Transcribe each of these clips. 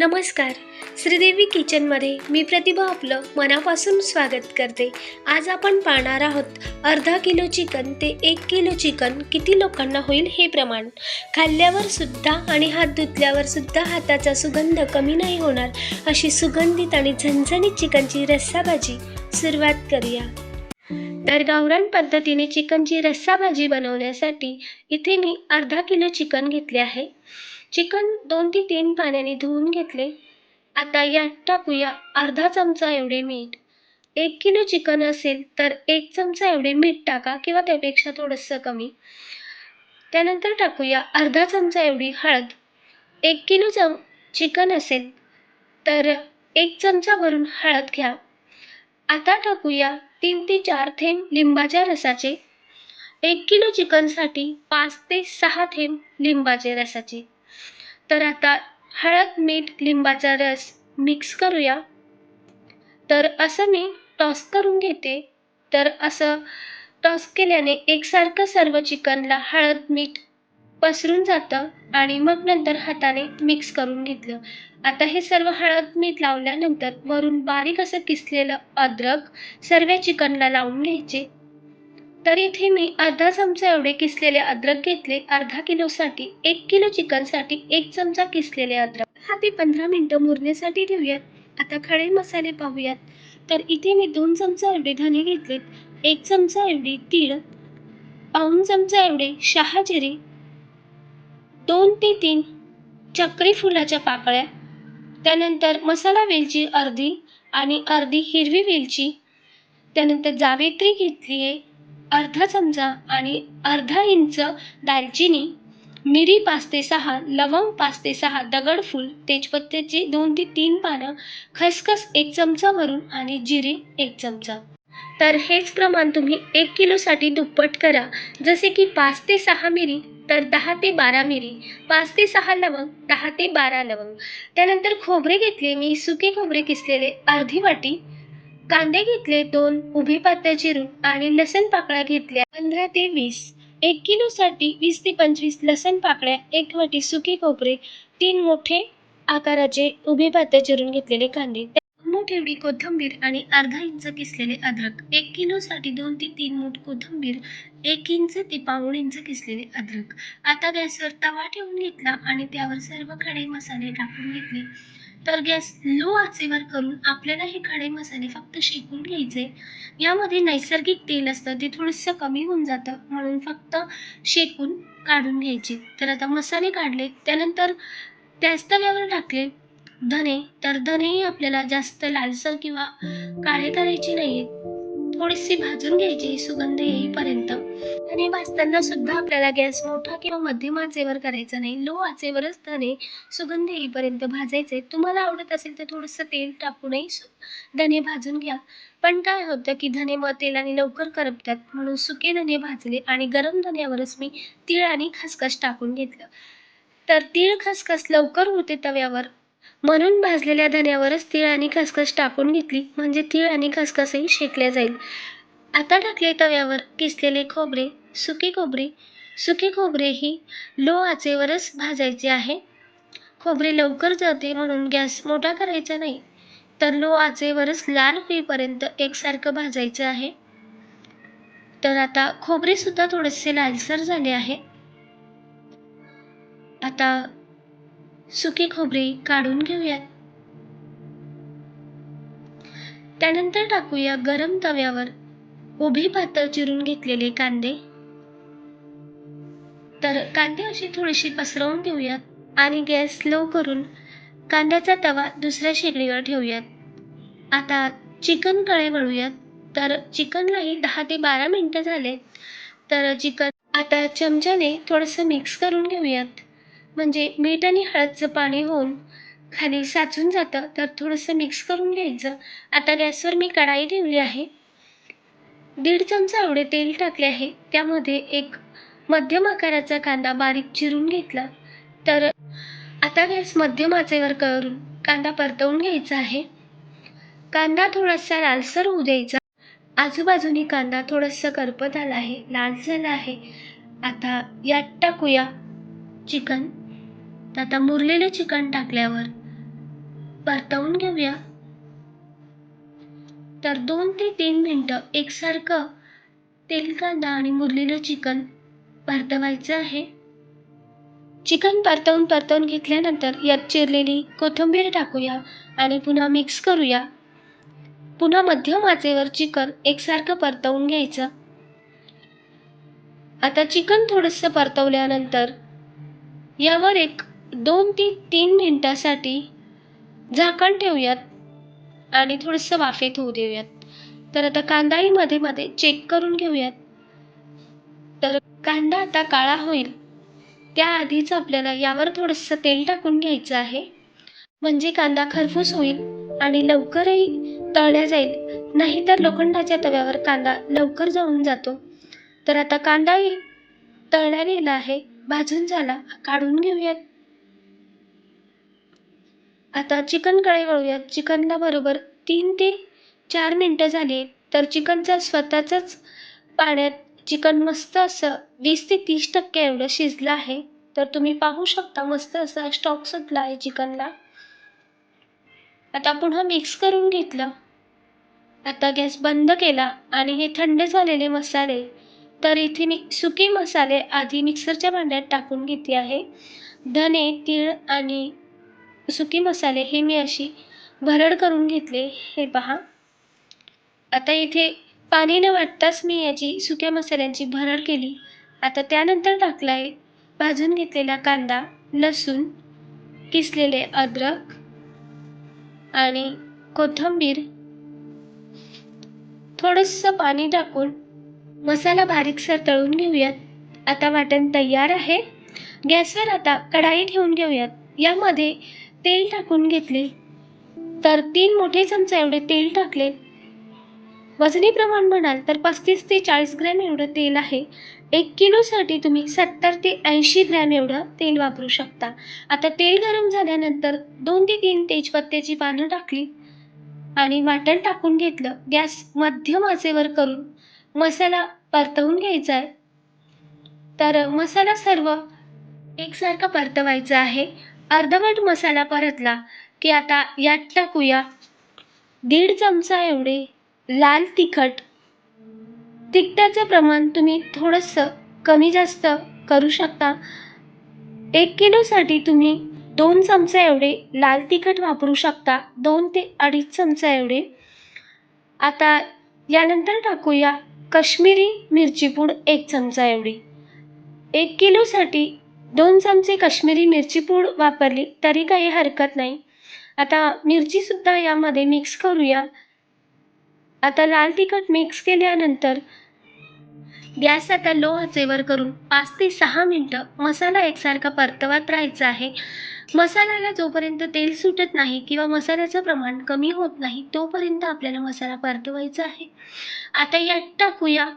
नमस्कार. श्रीदेवी किचनमध्ये मी प्रतिभा आपलं मनापासून स्वागत करते. आज आपण पाहणार आहोत अर्धा किलो चिकन ते एक किलो चिकन किती लोकांना होईल हे प्रमाण? खाल्ल्यावर सुद्धा आणि हात धुतल्यावर सुद्धा हाताचा सुगंध कमी नाही होणार अशी सुगंधित आणि झणझणीत चिकनची रस्साभाजी सुरुवात करूया. तर गावरान पद्धतीने चिकनची रस्साभाजी बनवण्यासाठी इथे मी अर्धा किलो चिकन घेतले आहे. चिकन दोन ते तीन पाण्याने धुवून घेतले. आता यात टाकूया अर्धा चमचा एवढे मीठ. एक किलो चिकन असेल तर एक चमचा एवढे मीठ टाका किंवा त्यापेक्षा थोडंसं कमी. त्यानंतर टाकूया अर्धा चमचा एवढी हळद. एक किलो चम चिकन असेल तर एक चमचा भरून हळद घ्या. आता टाकूया तीन ते चार थेंब लिंबाच्या रसाचे. एक किलो चिकनसाठी पाच ते सहा थेंब लिंबाचे रसाचे. तर आता हळद मीठ लिंबाचा रस मिक्स करूया. तर असं मी टॉस करून घेते. तर असं टॉस केल्याने एकसारखं सर्व चिकनला हळद मीठ पसरून जातं आणि मग नंतर हाताने मिक्स करून घेतलं. आता हे सर्व हळद मीठ लावल्यानंतर वरून बारीक असं किसलेलं अद्रक सर्व चिकनला लावून घ्यायचे. तर इथे मी अर्धा चमचा एवढे किसलेले अद्रक घेतले अर्धा किलोसाठी एक किलो चिकनसाठी एक चमचा किसलेले अद्रक. हा ते पंधरा मिनटं मुरण्यासाठी ठेवूयात. आता खडे मसाले पाहूयात. तर इथे मी दोन चमचा एवढे धने घेतलेत. एक चमचा एवढी तीळ पाऊन चमचा एवढे शहाजिरी दोन ते तीन चक्री फुलाच्या पाकळ्या त्यानंतर मसाला वेलची अर्धी आणि अर्धी हिरवी वेलची त्यानंतर जावेत्री घेतली आहे अर्धा चमचा आणि अर्धा इंच दालचिनी मिरी पाच ते सहा लवंग पाच ते सहा दगडफूल तेजपत्त्याची दोन ते तीन पानं खसखस एक चमचा भरून आणि जिरे एक चमचा. तर हेच प्रमाण तुम्ही एक किलोसाठी दुप्पट करा. जसे की पाच ते सहा मिरी तर दहा ते बारा मिरी. पाच ते सहा लवंग दहा ते बारा लवंग. त्यानंतर खोबरे घेतले मी सुके खोबरे किसलेले अर्धी वाटी. कांदे घेतले दोन उभी पात्या चिरून आणि लसण पाकळ्या घेतल्या. पंधरा ते वीस. एक किलोसाठी वीस ते पंचवीस लसण पाकळ्या एक वाटी सुकी खोबरे तीन मोठे आकाराचे उभे पात्या चिरून घेतलेले कांदे. मूठ एवढी कोथिंबीर आणि अर्धा इंच किसलेले अद्रक. एक किलोसाठी दोन ते तीन मूठ कोथिंबीर एक इंच ते पाऊण इंच किसलेले अद्रक. आता गॅसवर तवा ठेवून घेतला आणि त्यावर सर्व खडे मसाले टाकून घेतले. तर गॅस लो आचेवर करून आपल्याला हे खडे मसाले फक्त शेकून घ्यायचे. यामध्ये नैसर्गिक तेल असतं ते थोडंसं कमी होऊन जातं म्हणून फक्त शेकून काढून घ्यायचे. तर आता मसाले काढले त्यानंतर त्याच तव्यावर टाकले. धने तर धनेही आपल्याला जास्त लालसर किंवा काळे करायचे नाहीये थोडीशी भाजून घ्यायची सुगंध येईपर्यंत. धने भाजताना सुद्धा आपल्याला गॅस मोठा किंवा मध्यम आचेवर करायचा नाही. लो आचेवरच धने सुगंध येईपर्यंत भाजायचे. तुम्हाला आवडत असेल तर थोडंसं तेल टाकूनही सु- धने भाजून घ्या. पण काय होतं की धने मग तेलाने लवकर करपतात. म्हणून सुके धने भाजले आणि गरम धन्यावरच मी तीळ आणि खसखस टाकून घेतलं. तर तीळ खसखस लवकर होते तव्यावर. म्हणून भाजलेल्या धन्यावरच तीळ आणि खसखस टाकून घेतली. म्हणजे तीळ आणि खसखसही शेकल्या जाईल. आता टाकले तव्यावर किसलेले खोबरे सुके खोबरे. सुके खोबरे ही लो आचेवरच भाजायचे आहे. खोबरे लवकर जळते म्हणून गॅस मोठा करायचा नाही. तर लो आचेवरच लाल होईपर्यंत एकसारखं भाजायचं आहे. तर आता खोबरे सुद्धा थोडेसे लालसर झाले आहे. आता सुके खोबरे काढून घेऊयात. त्यानंतर टाकूया गरम तव्यावर उभी पातळ चिरून घेतलेले कांदे. तर कांदे असे थोडेसे पसरवून घेऊयात आणि गॅस लो करून कांद्याचा तवा दुसऱ्या शेगडीवर ठेवूयात. आता चिकन कळे वळूयात. तर चिकनलाही दहा ते बारा मिनटं झाले तर चिकन आता चमच्याने थोडंसं मिक्स करून घेऊयात. म्हणजे मीठ आणि हळदचं पाणी होऊन खाली साचून जातं. तर थोडंसं मिक्स करून घ्यायचं. आता गॅसवर मी कढाई ठेवली आहे. दीड चमचा एवढे तेल टाकले आहे. त्यामध्ये एक मध्यम आकाराचा कांदा बारीक चिरून घेतला. तर आता गॅस मध्यम आचेवर करून कांदा परतवून घ्यायचा आहे. कांदा थोडासा लालसर होऊ द्यायचा. आजूबाजूनी कांदा थोडंसं करपत आला आहे. लाल झाला आहे. आता यात टाकूया चिकन. तर आता मुरलेलं चिकन टाकल्यावर परतवून घेऊया. तर दोन ते तीन मिनटं एकसारखं तेल कांदा आणि मुरलेलं चिकन परतवायचं आहे. चिकन परतवून परतवून घेतल्यानंतर यात चिरलेली कोथिंबीर टाकूया आणि पुन्हा मिक्स करूया. पुन्हा मध्यम आचेवर चिकन एकसारखं परतवून घ्यायचं. आता चिकन थोडंसं परतवल्यानंतर यावर एक दोन ते तीन मिनटासाठी झाकण ठेवूयात आणि थोडंसं वाफेत होऊ देऊयात. तर आता कांदाही मध्ये मध्ये चेक करून घेऊयात. तर कांदा आता काळा होईल. त्याआधीच आपल्याला यावर थोडंसं तेल टाकून घ्यायचं आहे. म्हणजे कांदा खरपूस होईल आणि लवकरही तळल्या जाईल. नाहीतर लोखंडाच्या तव्यावर कांदा लवकर जळून जातो. तर आता कांदाही तळल्या गेला आहे. भाजून झाला. काढून घेऊयात. आता चिकन कढई वळूयात. चिकनला बरोबर तीन ते चार मिनटं झाली तर चिकनचा स्वतःचाच पाण्यात चिकन मस्त असं वीस ते तीस टक्के एवढं शिजलं आहे. तर तुम्ही पाहू शकता मस्त असा स्टॉक सुटला आहे चिकनला. आता पुन्हा मिक्स करून घेतलं. आता गॅस बंद केला आणि हे थंड झालेले मसाले तर इथे मी सुके मसाले आधी मिक्सरच्या भांड्यात टाकून घेते आहे. धने तीळ आणि सुके मसाले हे मी अशी भरड करून घेतले. हे पहा. आता इथे पाणी न वाटताच मी याची सुक्या मसाल्यांची भरड केली. आता त्यानंतर टाकला आहे भाजून घेतलेला कांदा लसूण किसलेले अद्रक आणि कोथिंबीर. थोडंसं पाणी टाकून मसाला बारीकसर तळून घेऊयात. आता वाटण तयार आहे. गॅसवर आता कढाई ठेवून घेऊयात. यामध्ये तेल टाकून घेतले. तर तीन मोठे चमचे एवढे तेल टाकले. वजनी प्रमाण म्हणाल तर पस्तीस ते चाळीस ग्रॅम एवढं तेल आहे. एक किलोसाठी तुम्ही सत्तर ते ऐंशी ग्रॅम एवढं तेल वापरू शकता. आता तेल गरम झाल्यानंतर दोन ते तीन तेजपत्त्याची पानं टाकली आणि वाटण टाकून घेतलं. गॅस मध्यम आचेवर करून मसाला परतवून घ्यायचा आहे. तर मसाला सर्व एकसारखा परतवायचा आहे. अर्धवट मसाला परतला की आता यात टाकूया दीड चमचा एवढे लाल तिखट. तिखटाचं प्रमाण तुम्ही थोडंसं कमी जास्त करू शकता. एक किलोसाठी तुम्ही दोन चमचे एवढे लाल तिखट वापरू शकता. दोन ते अडीच चमचा एवढे. आता यानंतर टाकूया कश्मीरी मिरची पूड एक चमचा एवढी. एक किलोसाठी दोन चमचे कश्मीरी मिरची पूड वापरली तरी काही हरकत नाही. आता मिरचीसुद्धा यामध्ये मिक्स करूया. आता लाल तिखट मिक्स केल्यानंतर गॅस आता लो आचेवर करून पाच ते सहा मिनटं मसाला एकसारखा परतवत राहायचा आहे. मसाल्याला जोपर्यंत तेल सुटत नाही किंवा मसाल्याचं प्रमाण कमी होत नाही तोपर्यंत आपल्याला मसाला परतवायचा आहे. आता यात टाकूया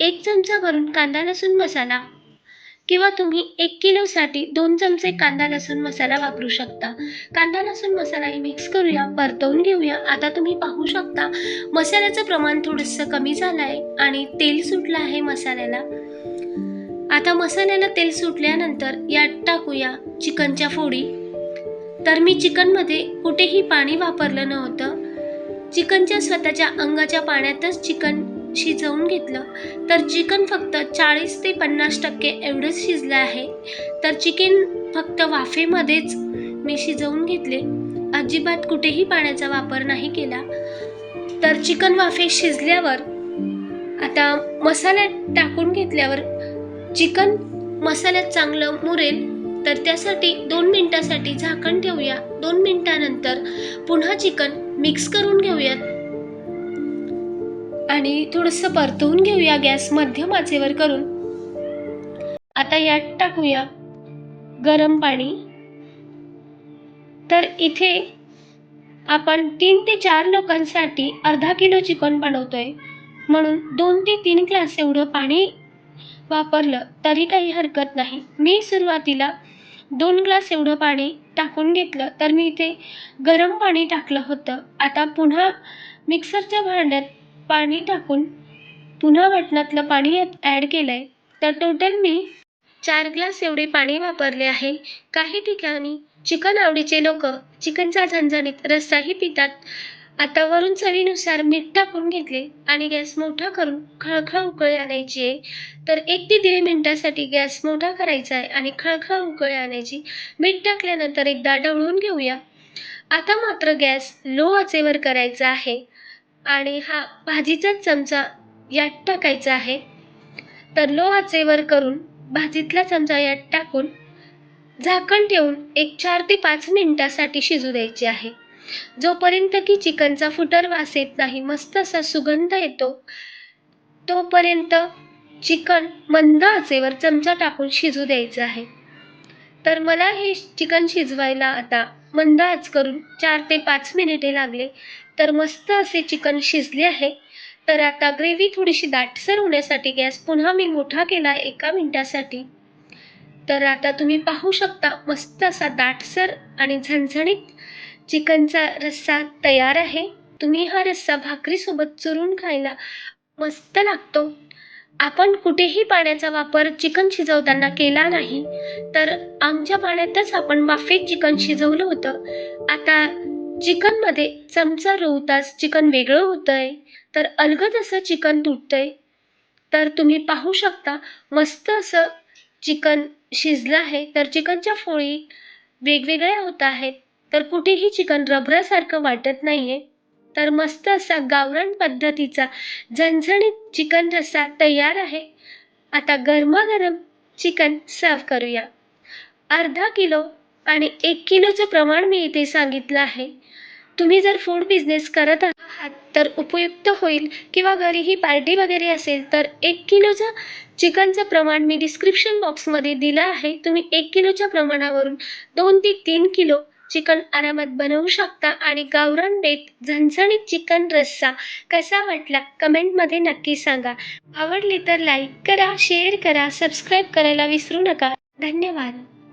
एक चमचा भरून कांदा लसूण मसाला. किंवा तुम्ही एक किलोसाठी दोन चमचे कांदा लसूण मसाला वापरू शकता. कांदा लसूण मसालाही मिक्स करूया परतवून घेऊया. आता तुम्ही पाहू शकता मसाल्याचं प्रमाण थोडंसं कमी झालं आहे आणि तेल सुटलं आहे मसाल्याला. आता मसाल्याला तेल सुटल्यानंतर यात टाकूया चिकनच्या फोडी. तर मी चिकनमध्ये कुठेही पाणी वापरलं नव्हतं. चिकनच्या स्वतःच्या अंगाच्या पाण्यातच चिकन शिजवून घेतलं. तर चिकन फक्त चाळीस ते पन्नास टक्के एवढंच शिजलं आहे. तर चिकन फक्त वाफेमध्येच मी शिजवून घेतले. अजिबात कुठेही पाण्याचा वापर नाही केला. तर चिकन वाफे शिजल्यावर आता मसाल्यात टाकून घेतल्यावर चिकन मसाल्यात चांगलं मुरेल. तर त्यासाठी दोन मिनटासाठी झाकण ठेवूया. दोन मिनटानंतर पुन्हा चिकन मिक्स करून घेऊयात. आणि थोडंसं परतवून घेऊया गॅस मध्यम आचेवर करून. आता यात टाकूया गरम पाणी. तर इथे आपण तीन ते चार लोकांसाठी अर्धा किलो चिकन बनवतोय. म्हणून दोन ते तीन ग्लास एवढं पाणी वापरलं तरी काही हरकत नाही. मी सुरुवातीला दोन ग्लास एवढं पाणी टाकून घेतलं तर मी इथे गरम पाणी टाकलं होतं. आता पुन्हा मिक्सरच्या भांड्यात पाणी टाकून पुन्हा वाटणातलं पाणी यात ॲड केलं आहे तर टोटल मी चार ग्लास एवढे पाणी वापरले आहे. काही ठिकाणी चिकन आवडीचे लोक चिकनचा झणझणीत रस्साही पितात. आता वरून चवीनुसार मीठ टाकून घेतले आणि गॅस मोठा करून खळखळ उकळी आणायची आहे. तर एक ते दीड मिनटासाठी गॅस मोठा करायचा आहे आणि खळखळ उकळी आणायची. मीठ टाकल्यानंतर एकदा ढवळून घेऊया. आता मात्र गॅस लो आचेवर करायचा आहे. आणि हा भाजीचाच चमचा यात टाकायचा आहे. तर लो आचेवर करून भाजीतला चमचा यात टाकून झाकण ठेवून एक चार ते पाच मिनिटासाठी शिजू द्यायचे आहे. जोपर्यंत की चिकनचा फुटर वास येत नाही मस्त असा सुगंध येतो तोपर्यंत चिकन मंद आचेवर चमचा टाकून शिजू द्यायचं आहे. तर मला हे चिकन शिजवायला आता मंद आच करून चार ते पाच मिनिटे लागले. तर मस्त असे चिकन शिजले आहे. तर आता ग्रेव्ही थोडीशी दाटसर होण्यासाठी गॅस पुन्हा मी मोठा केला एका मिनिटासाठी. तर आता तुम्ही पाहू शकता मस्त असा दाटसर आणि झणझणीत चिकनचा रस्सा तयार आहे. तुम्ही हा रस्सा भाकरीसोबत चुरून खायला मस्त लागतो. आपण कुठेही पाण्याचा वापर चिकन शिजवताना केला नाही. तर आमच्या पाण्यातच आपण वाफेत चिकन शिजवलं होतं. आता चिकनमध्ये चमचा रोवताच चिकन वेगळं होतंय तर अलगद असं चिकन तुटतंय. तर तुम्ही पाहू शकता मस्त असं चिकन शिजलं आहे तर चिकनच्या फोळी वेगवेगळ्या होत आहेत तर कुठेही चिकन रबरासारखं वाटत नाहीये. तर मस्त असा गावरान पद्धतीचा झणझणीत चिकन रस्सा तयार आहे. आता गरमागरम चिकन सर्व करूया. अर्धा किलो आणि एक किलोचं प्रमाण मी इथे सांगितलं आहे. तुम्ही जर फूड बिझनेस करत आहात तर उपयुक्त होईल. किंवा घरीही पार्टी वगैरे असेल तर एक किलोचं चिकनचं प्रमाण मी डिस्क्रिप्शन बॉक्समध्ये दिलं आहे. तुम्ही एक किलोच्या प्रमाणावरून दोन ते तीन किलो चिकन आरामात बनवू शकता. आणि गावरान बेत झणझणीत चिकन रस्सा कसा वाटला कमेंटमध्ये नक्की सांगा. आवडली तर लाईक करा शेअर करा सबस्क्राईब करायला विसरू नका. धन्यवाद.